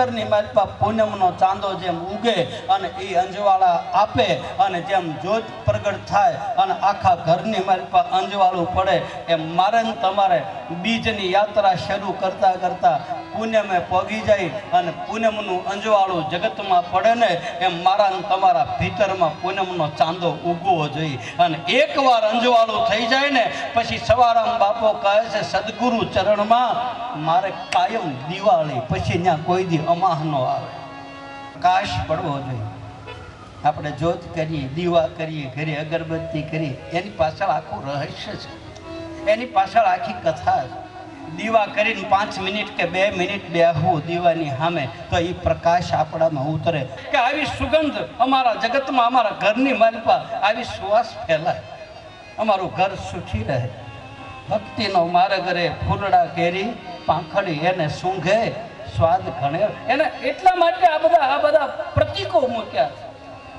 ભીતરની માલપા પૂનમનો ચાંદો જેમ ઉગે અને એ અંજવાળા આપે અને જેમ જ્યોત પ્રગટ થાય અને આખા ઘરની મારી પર અંજવાળું પડે એમ મારે તમારે બીજની યાત્રા શરૂ કરતા કરતાં પૂનમે પગી જાય અને પૂનમનું અંજવાળું જગતમાં પડે ને એમ મારા તમારા ભીતરમાં પૂનમનો ચાંદો ઉગવો જોઈએ અને એકવાર અંજવાળું થઈ જાય ને, પછી સવારામ બાપો કહે છે, સદગુરુ ચરણમાં મારે કાયમ દિવાળી, પછી ત્યાં કોઈ દી અમાહ ન આવે. કાશ પડવો જોઈએ. આપણે જોત કરીએ, દીવા કરીએ, ઘરે અગરબત્તી કરીએ, એની પાછળ આખું રહસ્ય છે. એની પાછળ આખી કથા દીવા કરીને પાંચ મિનિટ કે બે મિનિટ બેહવું દીવાની સામે, તો એ પ્રકાશ આપણામાં ઉતરે કે આવી સુગંધ અમારા જગતમાં, અમારા ઘરની માલિકા આવી સુવાસ ફેલાય. અમારું ઘર સુખી રહે. ભક્તિનો માર્ગ રે, ફૂલડા કેરી, પાંખડી એને સૂંઘે, સ્વાદ ઘણે. એને એટલા માટે આ બધા આ બધા પ્રતીકો મૂક્યા છે.